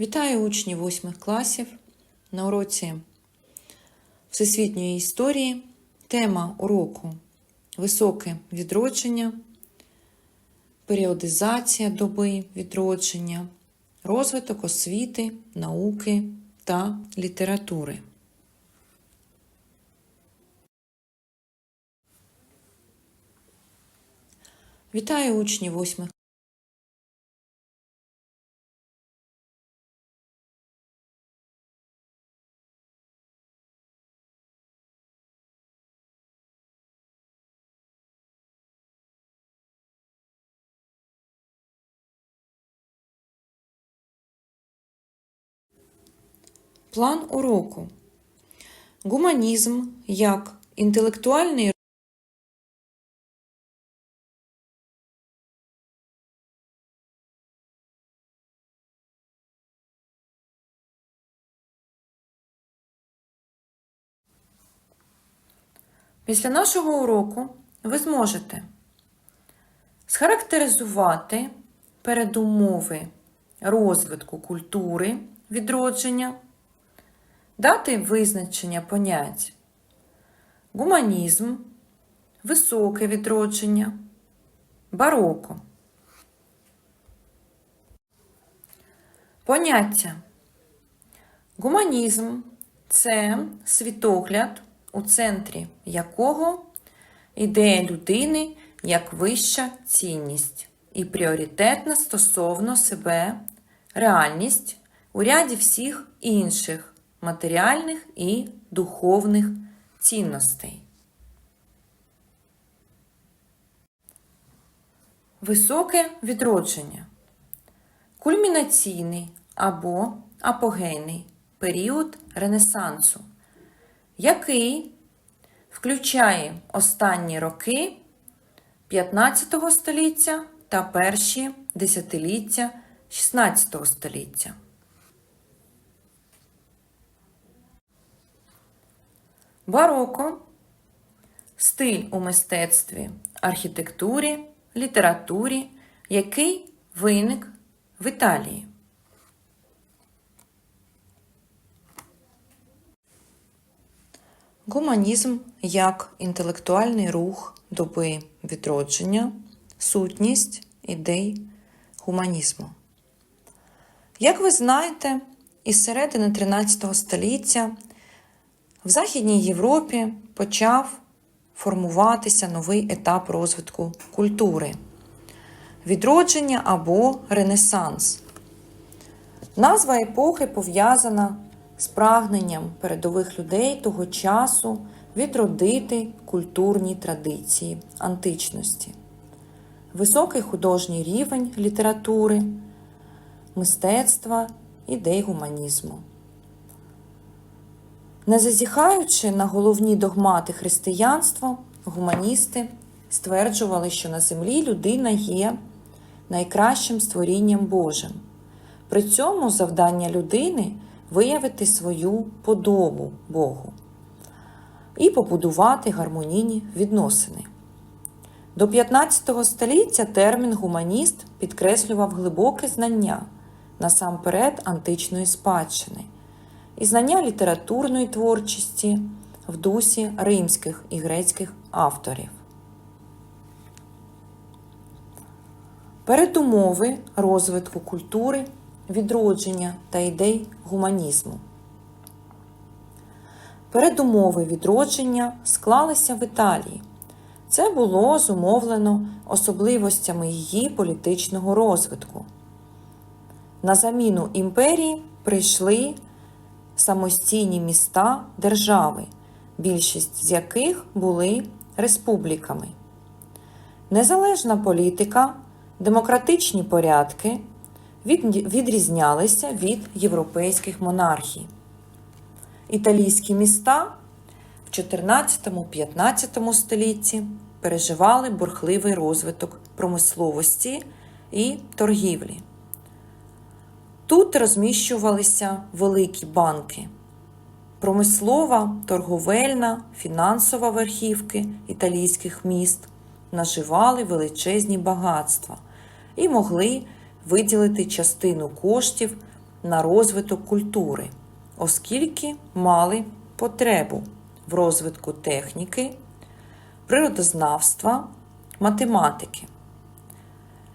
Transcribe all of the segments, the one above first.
Вітаю учнів восьмих класів на уроці Всесвітньої історії. Тема уроку Високе відродження, періодизація доби відродження, розвиток освіти, науки та літератури. Вітаю учнів восьмих План уроку. Гуманізм як інтелектуальний Після нашого уроку ви зможете схарактеризувати передумови розвитку культури відродження, дати визначення понять гуманізм, високе відродження, бароко. Поняття. Гуманізм це світогляд, у центрі якого ідея людини як вища цінність і пріоритетна стосовно себе реальність у ряді всіх інших матеріальних і духовних цінностей. Високе відродження. Кульмінаційний або апогейний період Ренесансу, який включає останні роки 15 століття та перші десятиліття 16 століття. Бароко стиль у мистецтві, архітектурі, літературі, який виник в Італії. Гуманізм як інтелектуальний рух доби відродження, сутність ідей гуманізму. Як ви знаєте, із середини 13 століття в Західній Європі почав формуватися новий етап розвитку культури відродження або Ренесанс. Назва епохи пов'язана з прагненням передових людей того часу відродити культурні традиції античності, високий художній рівень літератури, мистецтва, ідей гуманізму. Не зазіхаючи на головні догмати християнства, гуманісти стверджували, що на землі людина є найкращим створінням Божим. При цьому завдання людини виявити свою подобу Богу і побудувати гармонійні відносини. До 15 століття термін гуманіст підкреслював глибоке знання насамперед античної спадщини і знання літературної творчості в дусі римських і грецьких авторів. Передумови розвитку культури, відродження та ідей гуманізму. Передумови відродження склалися в Італії. Це було зумовлено особливостями її політичного розвитку. На заміну імперії прийшли самостійні міста держави, більшість з яких були республіками. Незалежна політика, демократичні порядки відрізнялися від європейських монархій. Італійські міста в 14-15 столітті переживали бурхливий розвиток промисловості і торгівлі. Тут розміщувалися великі банки. Промислова, торговельна, фінансова верхівки італійських міст наживали величезні багатства і могли виділити частину коштів на розвиток культури, оскільки мали потребу в розвитку техніки, природознавства, математики.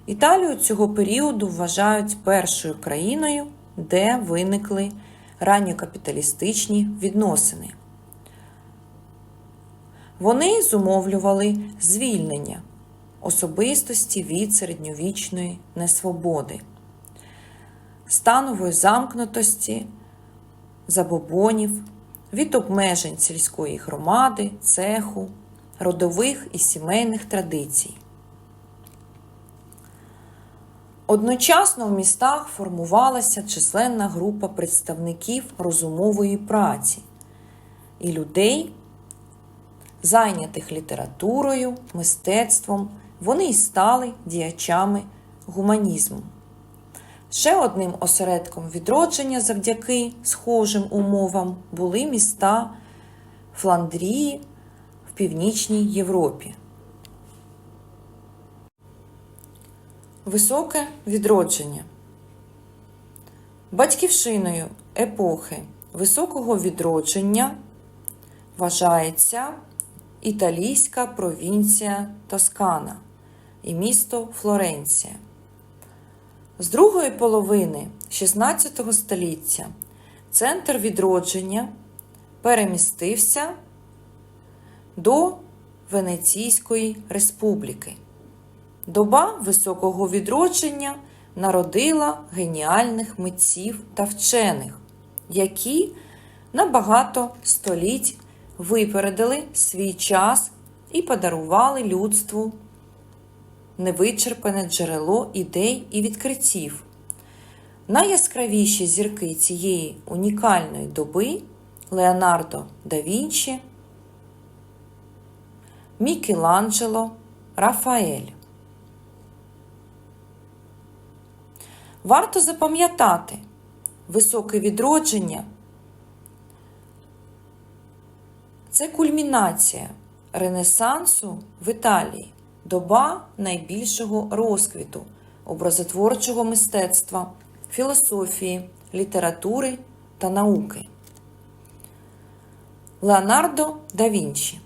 Італію цього періоду вважають першою країною, де виникли ранньокапіталістичні відносини. Вони зумовлювали звільнення особистості від середньовічної несвободи, станової замкнутості, забобонів, від обмежень сільської громади, цеху, родових і сімейних традицій. Одночасно в містах формувалася численна група представників розумової праці і людей, зайнятих літературою, мистецтвом, вони й стали діячами гуманізму. Ще одним осередком відродження завдяки схожим умовам були міста Фландрії в Північній Європі. Високе відродження. Батьківщиною епохи високого відродження вважається італійська провінція Тоскана і місто Флоренція. З другої половини XVI століття центр відродження перемістився до Венеційської республіки. Доба високого відродження народила геніальних митців та вчених, які на багато століть випередили свій час і подарували людству невичерпане джерело ідей і відкриттів. Найяскравіші зірки цієї унікальної доби Леонардо да Вінчі, Мікеланджело, Рафаель. Варто запам'ятати високе відродження це кульмінація Ренесансу в Італії, доба найбільшого розквіту образотворчого мистецтва, філософії, літератури та науки. Леонардо да Вінчі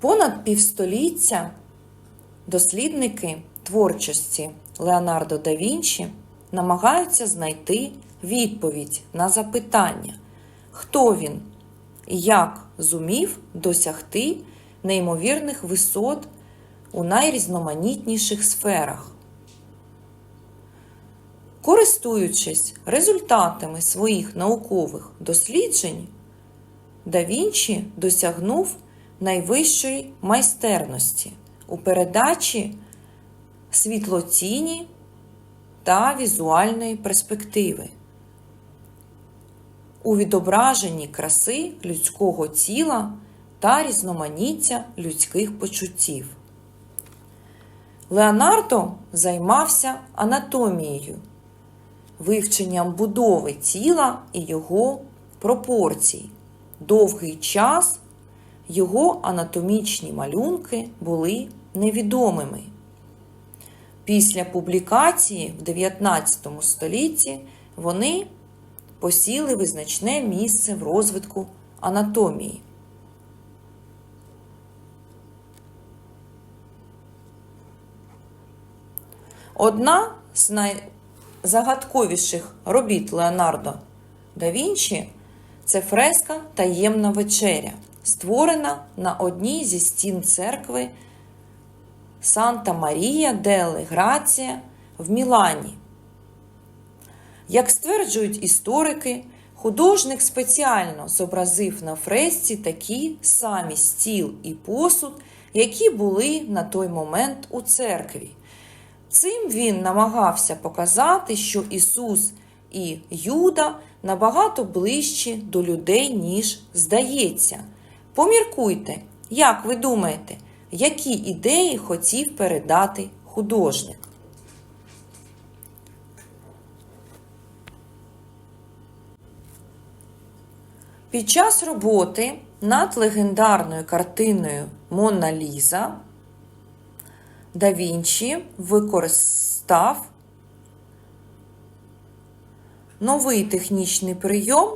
Понад півстоліття дослідники творчості Леонардо да Вінчі намагаються знайти відповідь на запитання, хто він і як зумів досягти неймовірних висот у найрізноманітніших сферах. Користуючись результатами своїх наукових досліджень, да Вінчі досягнув найвищої майстерності у передачі світлотіні та візуальної перспективи, у відображенні краси людського тіла та різноманіття людських почуттів. Леонардо займався анатомією, вивченням будови тіла і його пропорцій. Довгий час його анатомічні малюнки були невідомими. Після публікації в 19 столітті вони посіли визначне місце в розвитку анатомії. Одна з найзагадковіших робіт Леонардо да Вінчі це фреска Таємна вечеря, створена на одній зі стін церкви Санта Марія деле Грація в Мілані. Як стверджують історики, художник спеціально зобразив на фресці такі самі стіл і посуд, які були на той момент у церкві. Цим він намагався показати, що Ісус і Юда набагато ближчі до людей, ніж здається. Поміркуйте, як ви думаєте, які ідеї хотів передати художник? Під час роботи над легендарною картиною Монна Ліза да Вінчі використав новий технічний прийом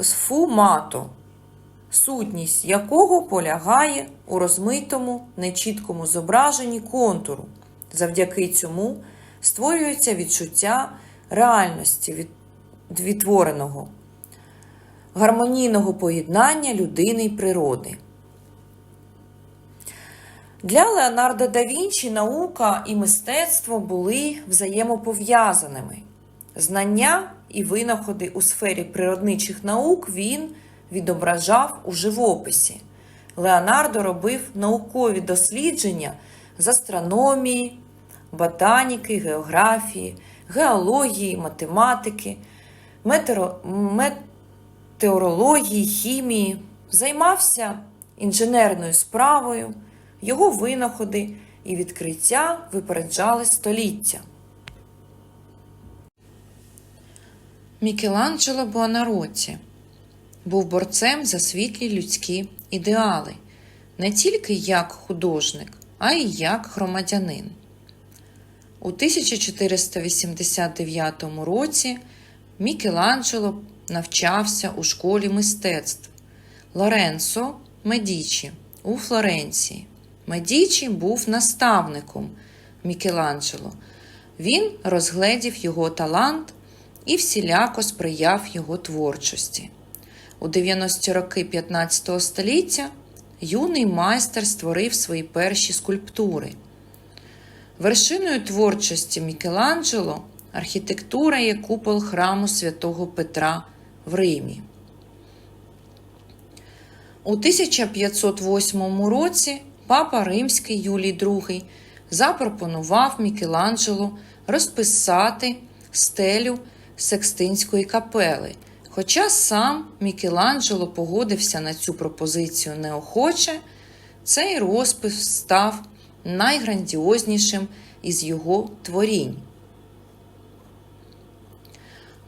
сфумато, сутність якого полягає у розмитому нечіткому зображенні контуру. Завдяки цьому створюється відчуття реальності від відтвореного, гармонійного поєднання людини й природи. Для Леонардо да Вінчі наука і мистецтво були взаємопов'язаними. Знання і винаходи у сфері природничих наук він відображав у живописі. Леонардо робив наукові дослідження з астрономії, ботаніки, географії, геології, математики, метеоро- метеорології, хімії, займався інженерною справою, його винаходи і відкриття випереджали століття. Мікеланджело Буонаротті був борцем за світлі людські ідеали, не тільки як художник, а й як громадянин. У 1489 році Мікеланджело навчався у школі мистецтв Лоренцо Медічі у Флоренції. Медічі був наставником Мікеланджело. Він розгледів його талант і всіляко сприяв його творчості. У 90-ті роки 15 століття юний майстер створив свої перші скульптури. Вершиною творчості Мікеланджело архітектура є купол храму святого Петра в Римі. У 1508 році папа Римський Юлій II запропонував Мікеланджело розписати стелю Секстинської капели. Хоча сам Мікеланджело погодився на цю пропозицію неохоче, цей розпис став найграндіознішим із його творінь.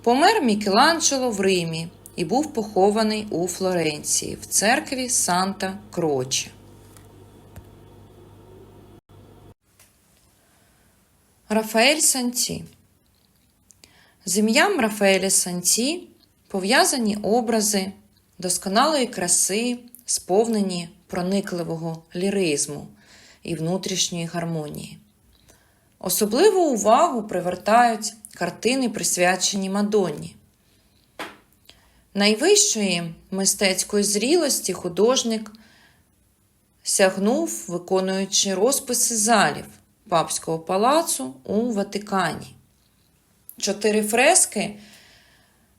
Помер Мікеланджело в Римі і був похований у Флоренції в церкві Санта Кроче. Рафаель Санті з ім'ям Рафаеля Санті пов'язані образи досконалої краси, сповнені проникливого ліризму і внутрішньої гармонії. Особливу увагу привертають картини, присвячені Мадонні. Найвищої мистецької зрілості художник сягнув, виконуючи розписи залів Папського палацу у Ватикані. Чотири фрески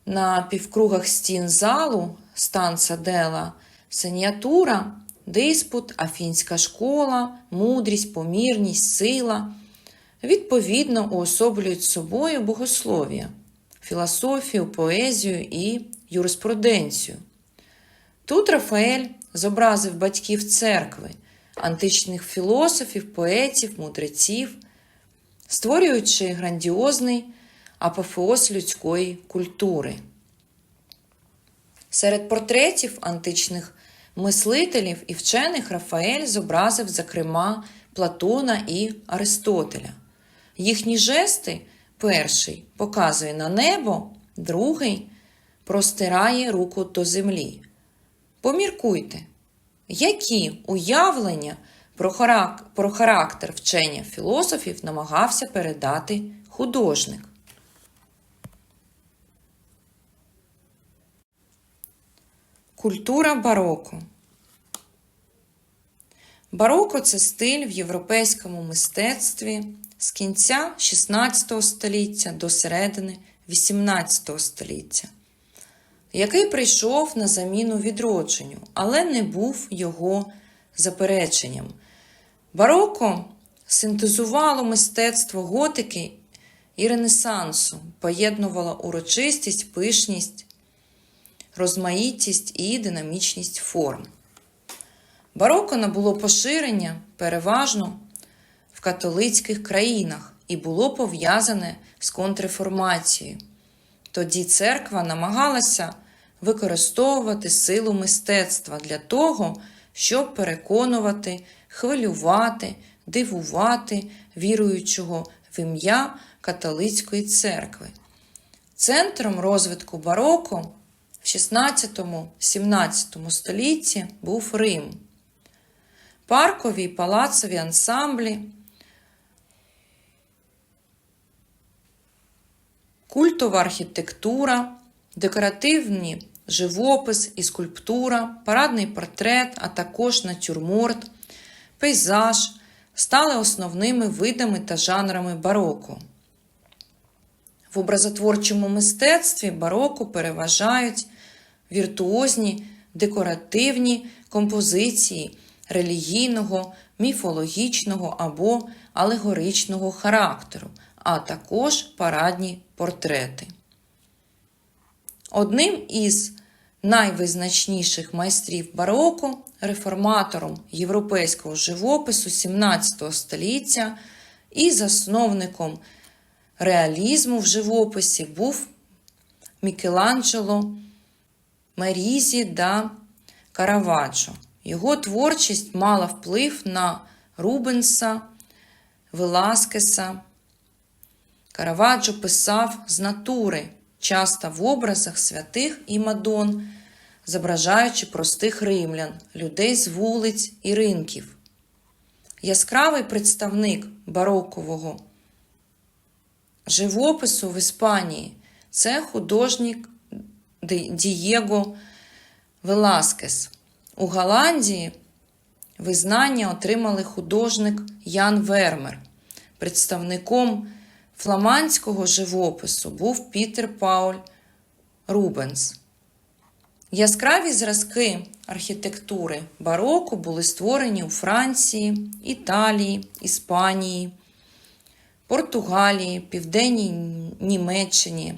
на півкругах стін залу станца Дела, сеніатура, диспут, афінська школа, мудрість, помірність, сила відповідно уособлюють собою богослов'я, філософію, поезію і юриспруденцію. Тут Рафаель зобразив батьків церкви, античних філософів, поетів, мудреців, створюючи грандіозний апофеоз людської культури. Серед портретів античних мислителів і вчених Рафаель зобразив, зокрема, Платона і Аристотеля. Їхні жести перший показує на небо, другий простирає руку до землі. Поміркуйте, які уявлення про характер вчення філософів намагався передати художник. Культура бароко. Бароко це стиль в європейському мистецтві з кінця 16 століття до середини 18 століття, який прийшов на заміну відродженню, але не був його запереченням. Бароко синтезувало мистецтво готики і Ренесансу, поєднувало урочистість, пишність, розмаїтість і динамічність форм. Бароко набуло поширення переважно в католицьких країнах і було пов'язане з контрреформацією. Тоді церква намагалася використовувати силу мистецтва для того, щоб переконувати, хвилювати, дивувати віруючого в ім'я католицької церкви. Центром розвитку бароко в 16-17 столітті був Рим. Паркові й палацові ансамблі, культова архітектура, декоративні живопис і скульптура, парадний портрет, а також натюрморт, пейзаж стали основними видами та жанрами бароко. В образотворчому мистецтві бароко переважають віртуозні декоративні композиції релігійного, міфологічного або алегоричного характеру, а також парадні портрети. Одним із найвизначніших майстрів бароко, реформатором європейського живопису 17 століття і засновником реалізму в живописі був Мікеланджело Мерізі да Караваджо. Його творчість мала вплив на Рубенса, Веласкеса. Караваджо писав з натури, часто в образах святих і мадон, зображаючи простих римлян, людей з вулиць і ринків. Яскравий представник барокового живопису в Іспанії це художник Дієго Веласкес. У Голландії визнання отримали художник Ян Вермер. Представником фламандського живопису був Пітер Пауль Рубенс. Яскраві зразки архітектури бароко були створені у Франції, Італії, Іспанії, Португалії, Південній Німеччині,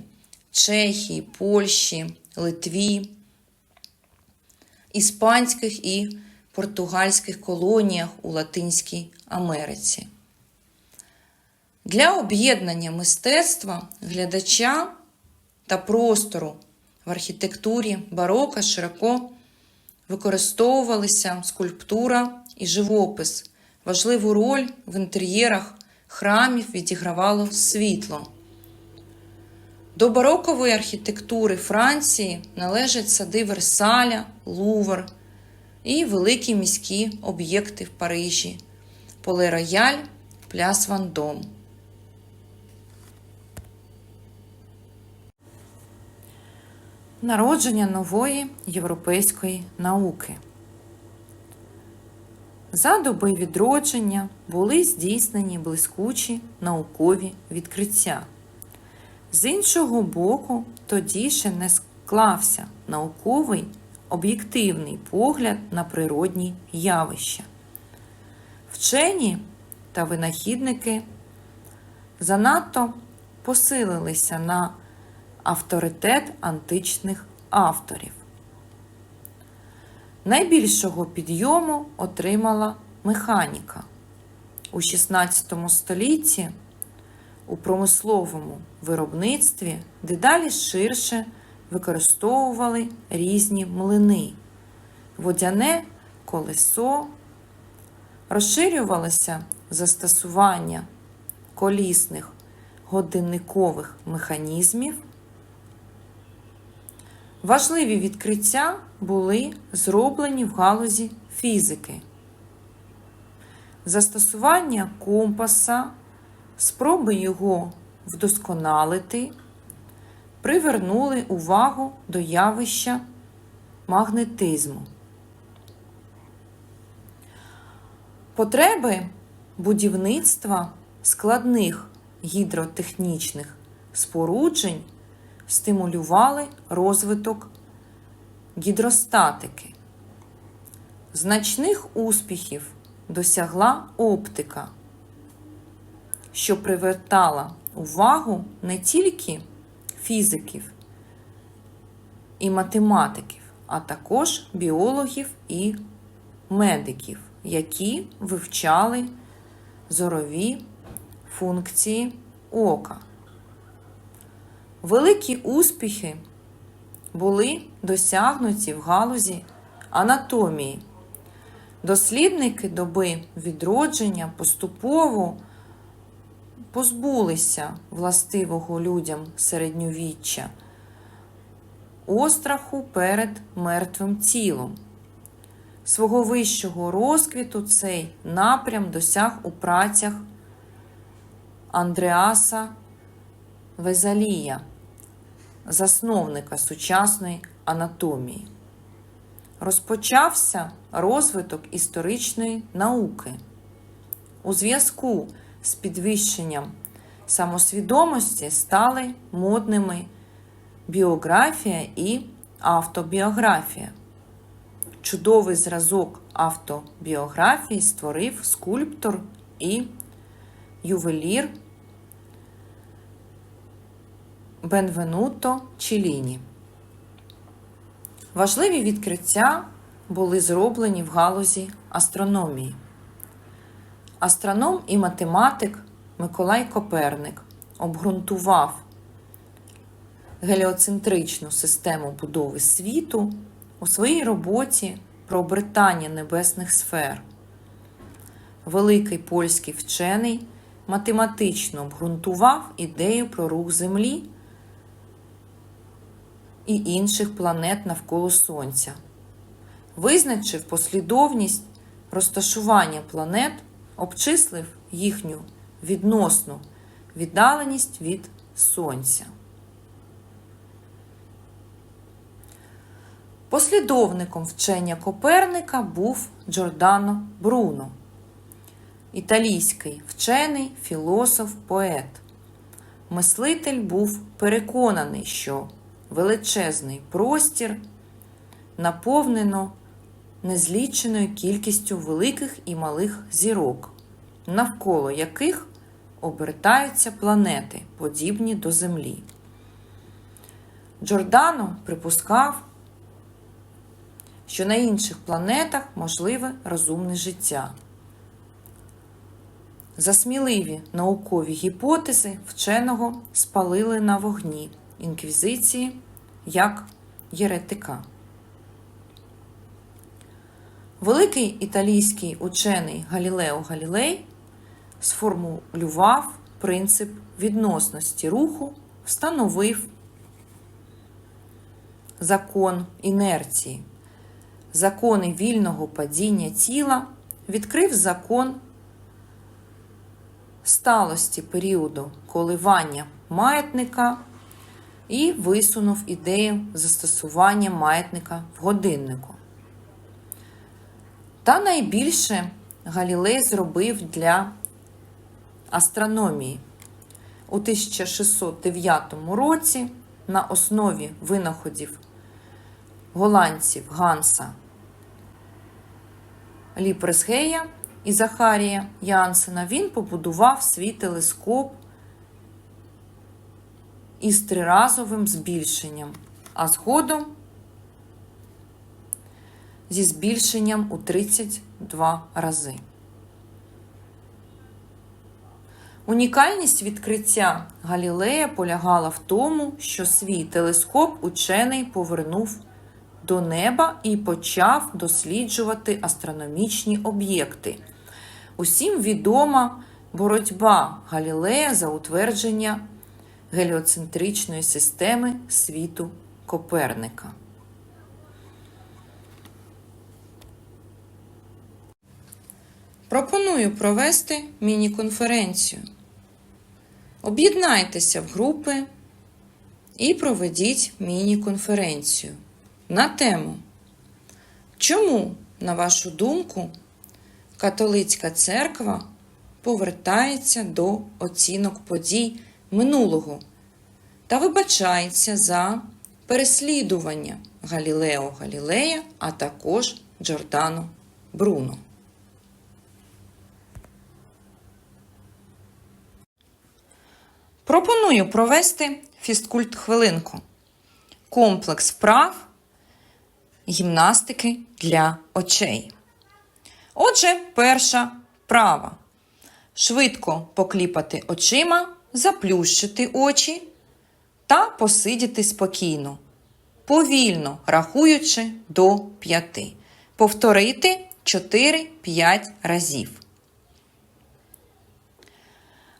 Чехії, Польщі, Литві, іспанських і португальських колоніях у Латинській Америці. Для об'єднання мистецтва, глядача та простору в архітектурі барока широко використовувалися скульптура і живопис. Важливу роль в інтер'єрах храмів відігравало світло. До барокової архітектури Франції належать сади Версаля, Лувр і великі міські об'єкти в Парижі, Поле Рояль, Пляс Вандом. Народження нової європейської науки. За доби відродження були здійснені блискучі наукові відкриття. З іншого боку, тоді ще не склався науковий об'єктивний погляд на природні явища. Вчені та винахідники занадто посилилися на авторитет античних авторів. Найбільшого підйому отримала механіка. У 16 столітті у промисловому виробництві дедалі ширше використовували різні млини, водяне колесо, розширювалося застосування колісних годинникових механізмів. Важливі відкриття були зроблені в галузі фізики. Застосування компаса, спроби його вдосконалити, привернули увагу до явища магнетизму. Потреби будівництва складних гідротехнічних споруджень стимулювали розвиток гідростатики. Значних успіхів досягла оптика, що привертала увагу не тільки фізиків і математиків, а також біологів і медиків, які вивчали зорові функції ока. Великі успіхи були досягнуті в галузі анатомії. Дослідники доби відродження поступово позбулися властивого людям середньовіччя, остраху перед мертвим тілом. Свого вищого розквіту цей напрям досяг у працях Андреаса Везалія, засновника сучасної анатомії. Розпочався розвиток історичної науки. У зв'язку з підвищенням самосвідомості стали модними біографія і автобіографія. Чудовий зразок автобіографії створив скульптор і ювелір Бенвенуто Челіні. Важливі відкриття були зроблені в галузі астрономії. Астроном і математик Миколай Коперник обґрунтував геліоцентричну систему будови світу у своїй роботі про обертання небесних сфер. Великий польський вчений математично обґрунтував ідею про рух Землі і інших планет навколо Сонця, визначив послідовність розташування планет, обчислив їхню відносну віддаленість від Сонця. Послідовником вчення Коперника був Джордано Бруно, італійський вчений, філософ, поет. Мислитель був переконаний, що величезний простір наповнено незліченою кількістю великих і малих зірок, навколо яких обертаються планети, подібні до Землі. Джордано припускав, що на інших планетах можливе розумне життя. За сміливі наукові гіпотези вченого спалили на вогні інквізиції як єретика. Великий італійський учений Галілео Галілей сформулював принцип відносності руху, встановив закон інерції, закони вільного падіння тіла, відкрив закон сталості періоду коливання маятника і висунув ідею застосування маятника в годиннику. Та найбільше Галілей зробив для астрономії. У 1609 році на основі винаходів голландців Ганса Ліпресгея і Захарія Янсена він побудував свій телескоп із триразовим збільшенням, а згодом зі збільшенням у 32 рази. Унікальність відкриття Галілея полягала в тому, що свій телескоп учений повернув до неба і почав досліджувати астрономічні об'єкти. Усім відома боротьба Галілея за утвердження геліоцентричної системи світу Коперника. Пропоную провести міні-конференцію. Об'єднайтеся в групи і проведіть міні-конференцію на тему. Чому, на вашу думку, католицька церква повертається до оцінок подій минулого та вибачається за переслідування Галілео Галілея, а також Джордано Бруно. Пропоную провести фізкульт хвилинку. Комплекс вправ гімнастики для очей. Отже, перша вправа. Швидко покліпати очима, заплющити очі та посидіти спокійно, повільно рахуючи до п'яти. Повторити 4-5 разів.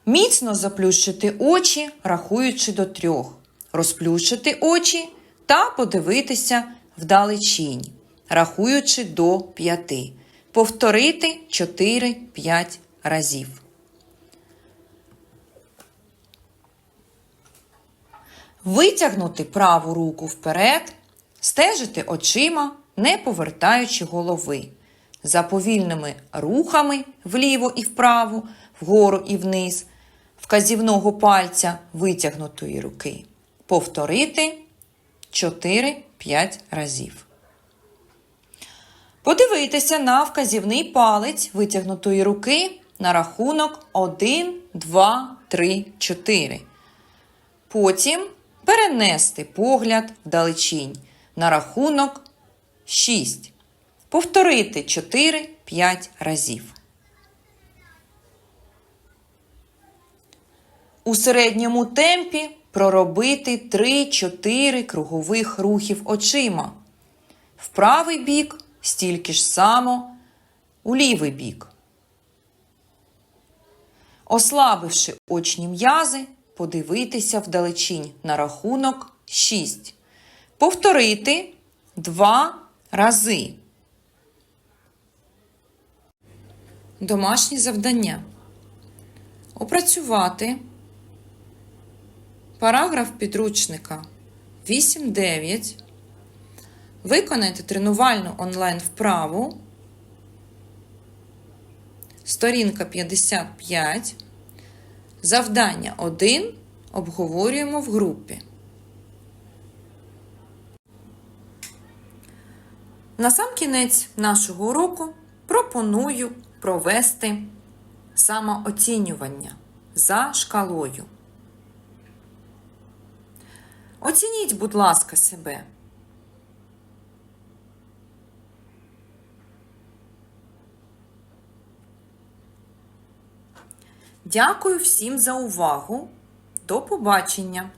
Міцно заплющити очі, рахуючи до трьох, розплющити очі та подивитися вдалечінь, рахуючи до п'яти. Повторити 4-5 разів. Витягнути праву руку вперед, стежити очима, не повертаючи голови. За повільними рухами вліво і вправо, вгору і вниз, вказівного пальця витягнутої руки. Повторити 4-5 разів. Подивитися на вказівний палець витягнутої руки на рахунок 1, 2, 3, 4. Потім перенести погляд вдалечінь на рахунок 6. Повторити 4-5 разів. У середньому темпі проробити 3-4 кругових рухів очима. В правий бік стільки ж само у лівий бік. Ослабивши очні м'язи, подивитися вдалечінь на рахунок 6. Повторити 2 рази. Домашні завдання. Опрацювати параграф підручника 8.9. Виконайте тренувальну онлайн вправу. Сторінка 55. Завдання 1 обговорюємо в групі. На сам кінець нашого уроку пропоную провести самооцінювання за шкалою. Оцініть, будь ласка, себе. Дякую всім за увагу. До побачення!